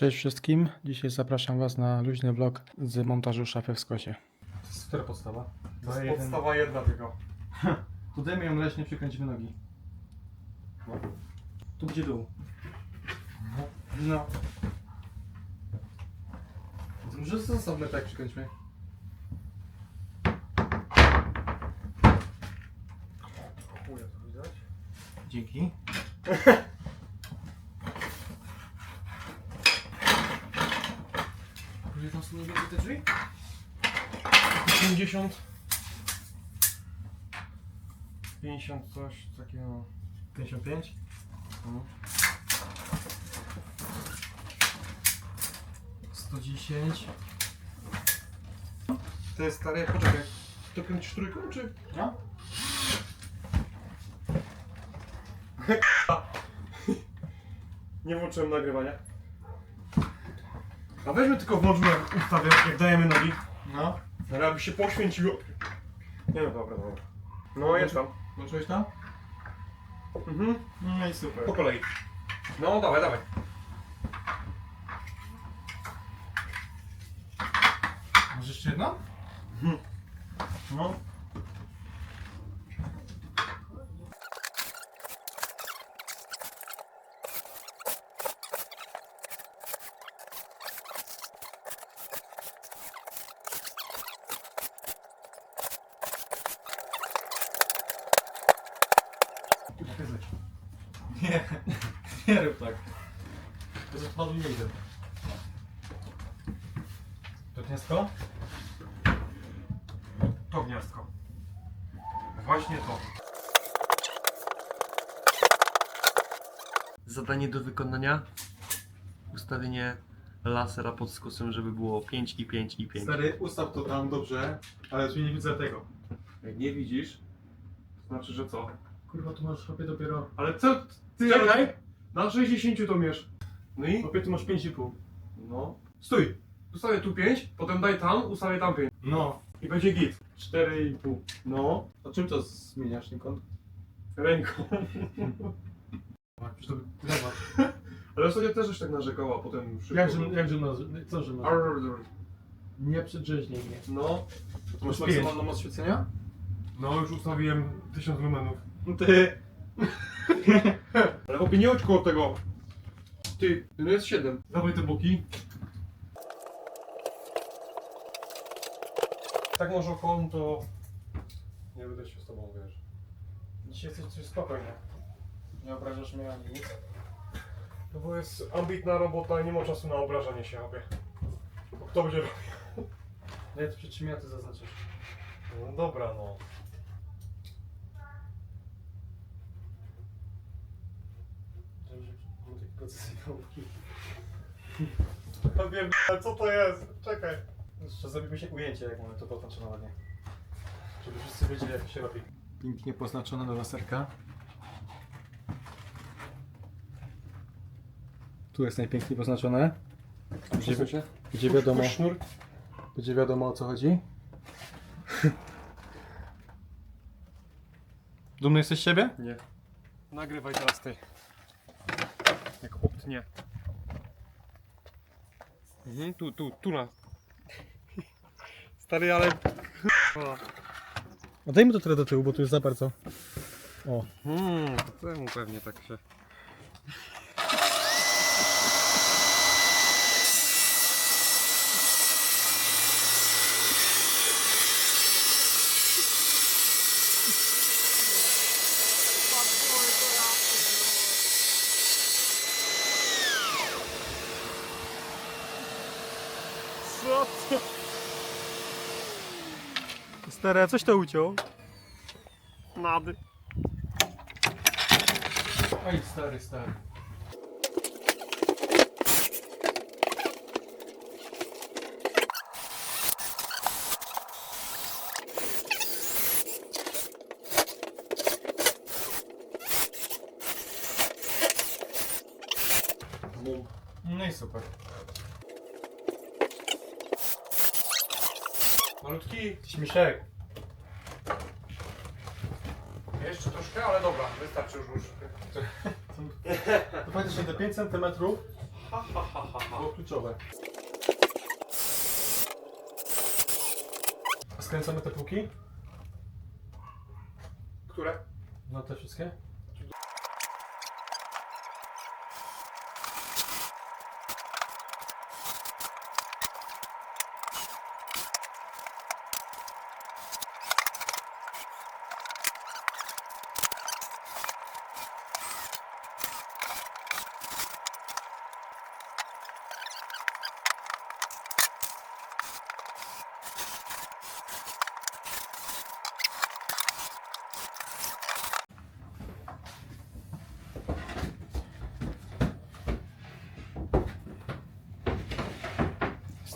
Cześć wszystkim. Dzisiaj zapraszam Was na luźny vlog z montażu szafy w skosie. To jest która podstawa? To jest podstawa jedna tylko. Tu dajmy ją leśnie, przykręcimy nogi. No. Tu będzie dół. No. To Może zostawmy tak przykręćmy. Chuja to widać. Dzięki. Są mniej więcej te drzwi? 50 50 coś takiego 55. no. 110. To jest stare, poczekaj To kręcisz trójką czy? No. Nie włączyłem nagrywania A weźmy tylko włączmy ustawę jak dajemy nogi No. Ale aby się poświęciło Nie no dobra, dobra No jest tam Włączyłeś tam? Mhm No i super. Po kolei. No, dawaj, dawaj. Może jeszcze jedno? No. Nie. Nie rób tak. To jest odpadu nie idę. To gniazdko? To gniazdko. Właśnie to. Zadanie do wykonania. Ustawienie lasera pod skosem, żeby było 5 i 5 i 5. Stary, ustaw to tam dobrze, ale tu nie widzę tego. Jak nie widzisz, to znaczy, że co? Kurwa, tu masz chłopie dopiero... Ale co? Ty Czekaj! Na 60 to mierz. No i? Chłopie, tu masz 5,5. No. Stój. Ustawię tu 5, potem daj tam, ustawię tam 5. No. I będzie git. 4,5. No. A czym to zmieniasz kąt? Ręką. Przecież to zobacz. Ale ostatnio też już tak narzekała, a potem szybko. Jakże, jakże no, co, że no? Arr, Nie przedrzeźnij mnie. No. To masz pięć. maksymalną moc świecenia? No już ustawiłem 1000 lumenów. Ty! Ale chłopie nie chodź koło tego. Ty, no jest 7. Dawaj te boki. Tak może około, to nie będę się z tobą, wiesz. Dzisiaj jesteś coś spokojnie. Nie obrażasz mnie ani nic. No bo jest ambitna robota i nie ma czasu na obrażanie się, chłopie. Bo Kto będzie robił? To przy czym ja to zaznaczysz. No dobra, no. Żeby nauki. Ja wiem, co to jest? Czekaj. Jeszcze zrobimy się ujęcie, jak mamy to poznaczone ładnie. Żeby wszyscy wiedzieli, jak się robi. Pięknie poznaczone do laserka. Tu jest najpiękniej poznaczone. Gdzie, się? gdzie wiadomo, sznur. gdzie wiadomo o co chodzi. Dumny jesteś z siebie? Nie. Nagrywaj teraz ty. Jak optnie. Mhm, tu, tu, tu na. Stary, ale... Oddajmy to trochę do tyłu, bo tu jest za bardzo. O. Hmm, to temu pewnie tak się... Stare, coś to uciął. Nady. Oj, stary, stary. No i super. Malutki. Śmieszek. Jeszcze troszkę, ale dobra, wystarczy już. już. To faktycznie te 5 cm Ha, ha, ha, ha, ha. Bo tu kluczowe. Skręcamy te półki? Które? No te wszystkie?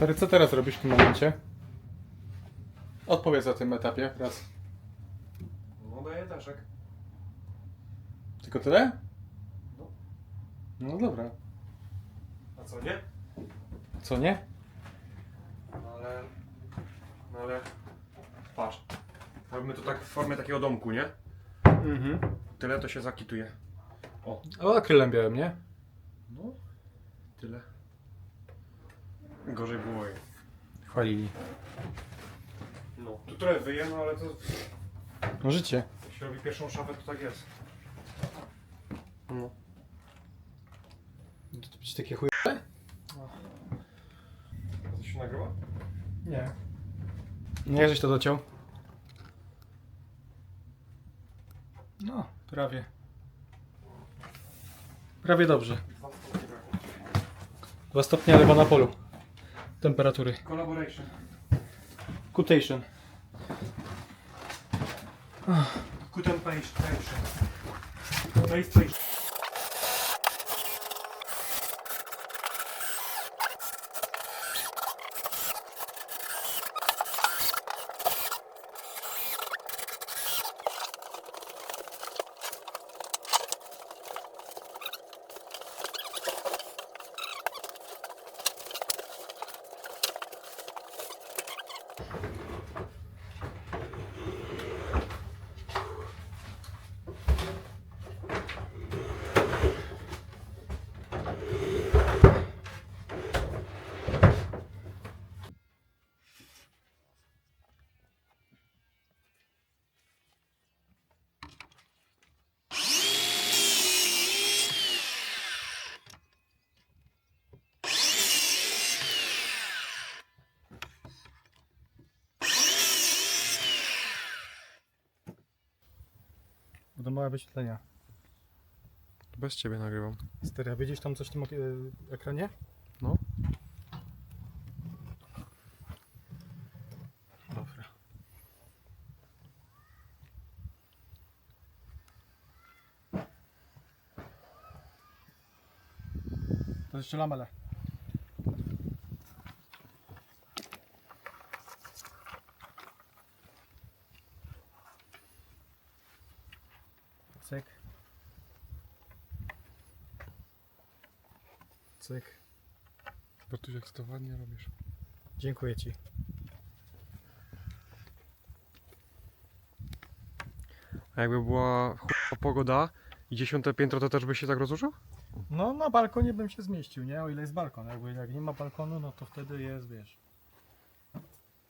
Stary, co teraz robisz w tym momencie? Odpowiedz o tym etapie raz. No daję daszek. Tylko tyle? No. No dobra. A co nie? Co nie? No ale... No ale... Patrz. Robimy to tak w formie takiego domku, nie? Mhm. Tyle to się zakituje. O. O, akrylem białym, nie? No. Tyle. Gorzej było jej. Chwalili. No. Tu trochę wyje, no ale to... No życie. Jak się robi pierwszą szafę, to tak jest. No. To być takie chuj... A to się nagrywa? Nie. Nie, żeś to dociął? No, prawie. Prawie dobrze. Dwa stopnie, ale na polu. Temperatury. Collaboration. Quotation. Kutem paste. Będą małe wyświetlenia. Bez ciebie nagrywam. Stary, a widzisz tam coś w tym ok- e, ekranie? No. Dobra. To jeszcze lamele. Cyk. Cyk. Bartuś, jak to ładnie robisz. Dziękuję Ci. A jakby była pogoda i dziesiąte piętro, to też byś się tak rozłożył? No na balkonie bym się zmieścił, nie? O ile jest balkon. Jakby jak nie ma balkonu, no to wtedy jest, wiesz,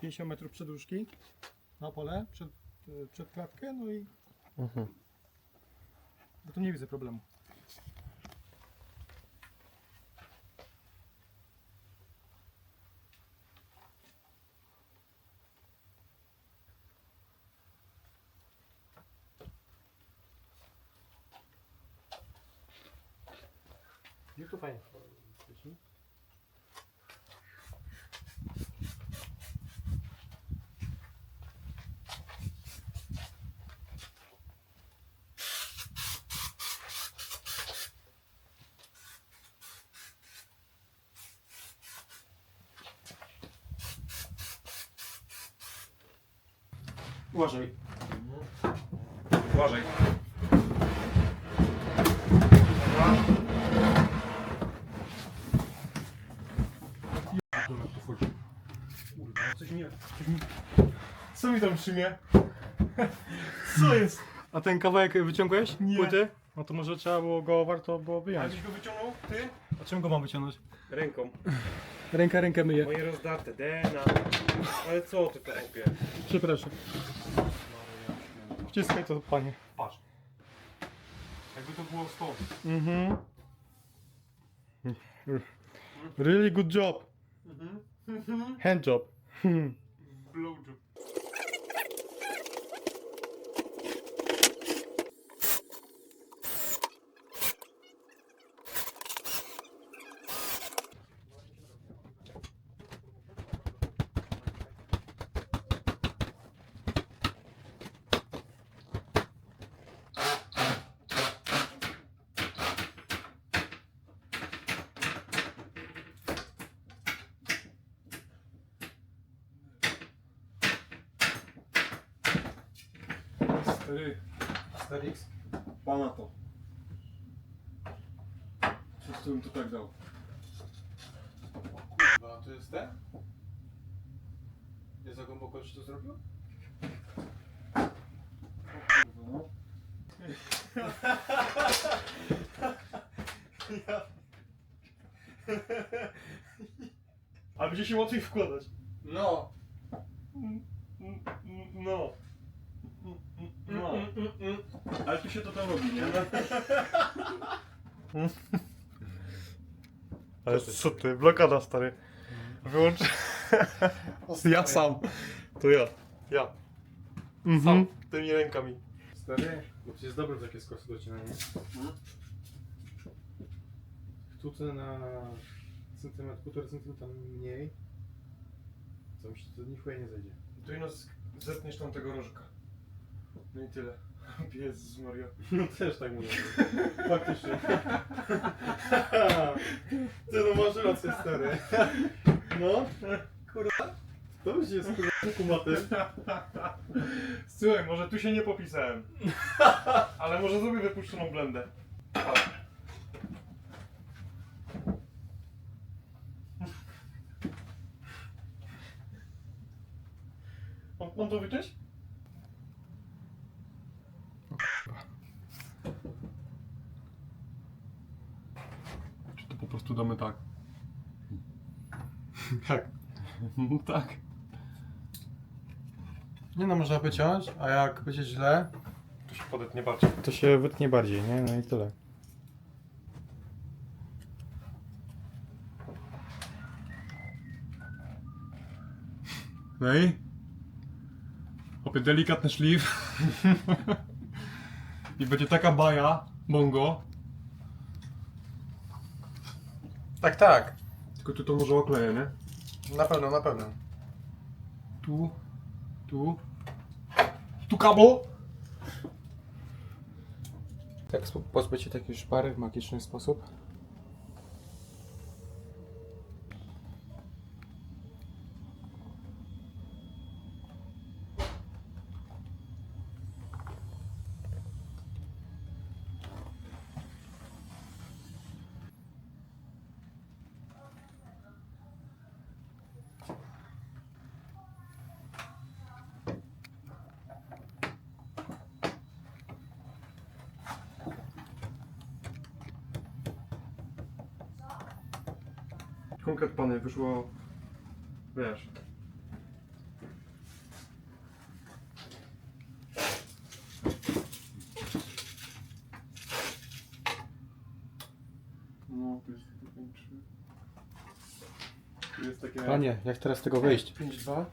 50 metrów przedłużki na pole, przed, przed klatkę, no i Mhm. bo tu nie widzę problemu. Nie tu fajnie. świeci. Uważaj. Uważaj. Coś mi, coś mi... Co mi tam trzymie? Co jest? A ten kawałek wyciągłeś? Nie. Płyty? No to może trzeba było go, warto było A wyjąć. żeś go wyciągnął? Ty? A czym go mam wyciągnąć? Ręką. Ręka rękę myje. Moje rozdarte, DNA. Ale co ty to opie? Przepraszam. Wciskaj to, panie. Patrz. Jakby to było stąd. Mhm. Really good job. Hand job. Blowjob. Stary. Starix. Pana to. Przez bym to tak dał. Kurwa, to jest ten? Nie za głęboko ci to zrobił? No. A będzie się łatwiej wkładać. No. No. No. Ale tu się to tam robi, nie? Ale co ty, blokada stary. Wyłącz. ja sam. To ja. Ja. Mhm. Sam, tymi rękami. Stary, bo to jest dobre takie skosy docinanie. Tutaj na centymetr, półtora centymetra mniej. Co mi się to ni chuja nie zejdzie. Tu ino zetniesz tam tego rożka. No i tyle. Jezus Maria. No też tak mówię. Faktycznie. Ty no masz rację stary. No, kurwa. To już jest kurwa kumaty. Słuchaj, może tu się nie popisałem. Ale może zrobię wypuszczoną blendę. Mam, to wyczyść? Czy to po prostu damy tak? Tak. tak. Nie no, można wyciąć, a jak będzie źle, Tu się podetnie bardziej. to się wytnie bardziej, nie? No i tyle. No i? Opie delikatny szlif. I będzie taka baja, bongo. Tak, tak. Tylko tu to może okleję, nie? Na pewno, na pewno. Tu, tu, tu kabel. Tak pozbyć się takiej szpary w magiczny sposób. Konkret pany, wyszło... Wiesz... No, to jest takie większe. Tu jest takie... Panie, jak teraz z tego wyjść? 5-2.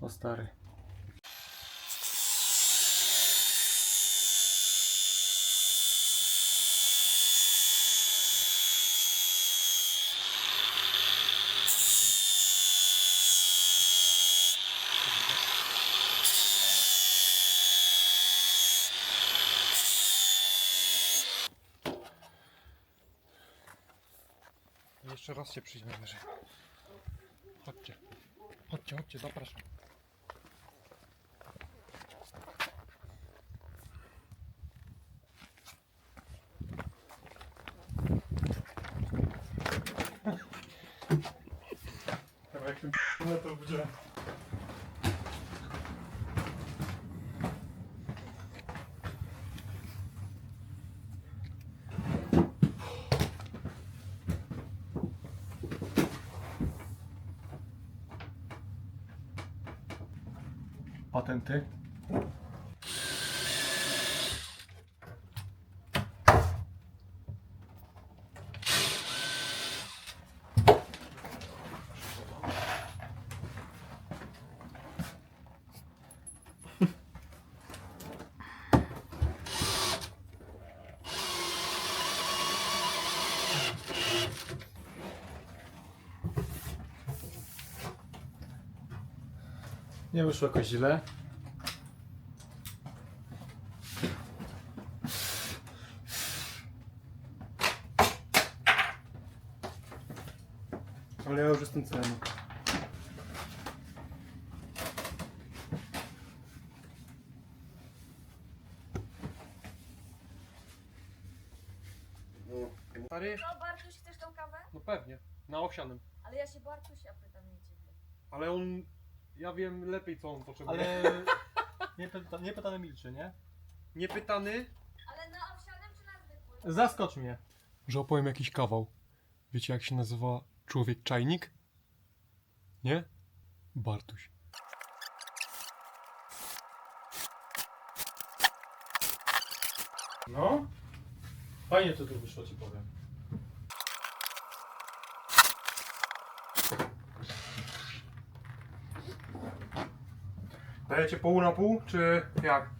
O stary. Jeszcze raz się przyjmę wyżej. Chodźcie. Chodźcie, chodźcie, zapraszam. Jak się na to wgrze. Patenty? Nie wyszło jakoś źle. Ale ja już jestem celny. Stary? No Bartuś, chcesz tą kawę? No pewnie, na owsianym. Ale ja się Bartusia pytam, nie ciebie. Ale on, ja wiem lepiej co on potrzebuje. Ale nie, pyta, nie pytany milczy, nie? Niepytany? Ale na owsianym czy na zwykłym? Zaskocz mnie. Że opowiem jakiś kawał. Wiecie jak się nazywa człowiek czajnik? Nie? Bartuś. No? Fajnie to tu wyszło ci powiem. Dajecie pół na pół, czy jak?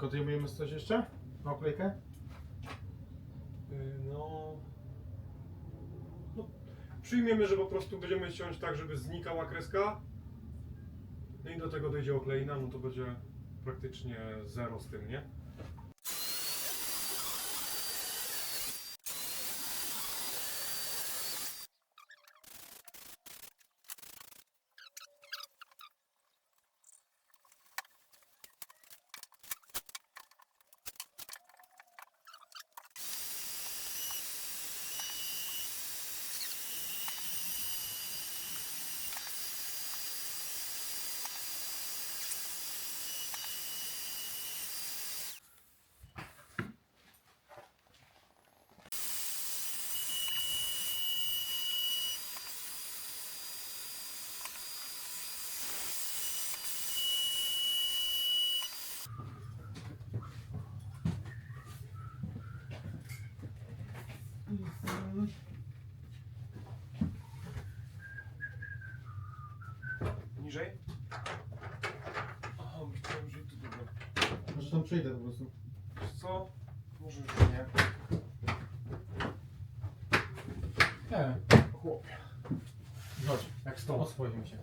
Kontynuujemy coś jeszcze? Na oklejkę? No... no... Przyjmiemy, że po prostu będziemy ciąć tak, żeby znikała kreska. No i do tego dojdzie okleina, no to będzie praktycznie zero z tym, nie? Niżej? Aha, myślałem, że tu dobra. Może tam przejdę po prostu. Wiesz co? Może już nie. Nie, Chłopie. chodź, jak stąd oswoimy się.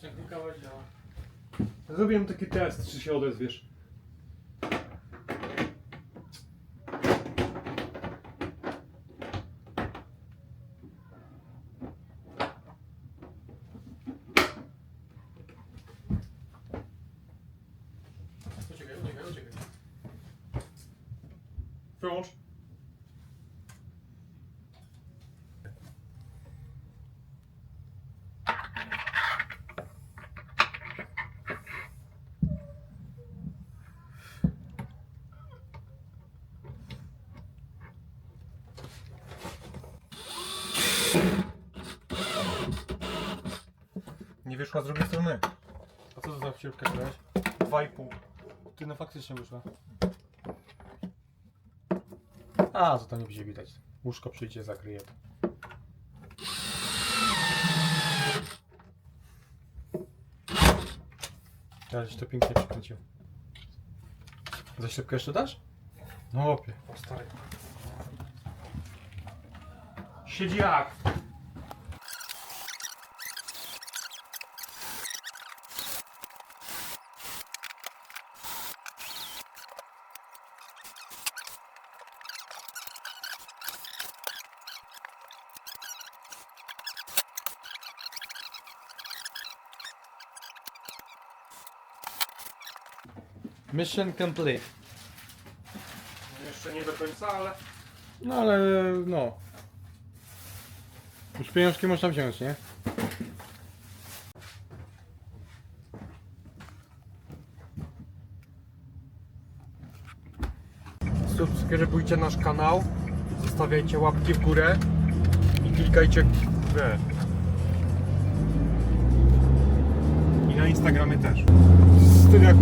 Technika działa. Zrobiłem taki test, czy się odezwiesz. Uciekaj, uciekaj, uciekaj. Wyłącz. Nie wyszła z drugiej strony. A co to za? Dwa i pół. Ty no faktycznie wyszła. A, to to nie będzie widać. Łóżko przyjdzie, zakryje. Teraz to pięknie przykręcił. Za ślepkę jeszcze dasz? No opie. Stary. Siedzi jak? Mission complete. Jeszcze nie do końca, ale No ale no. Już pieniążki można wziąć, nie? subskrybujcie nasz kanał, zostawiajcie łapki w górę i klikajcie w I na Instagramie też. Z tym jak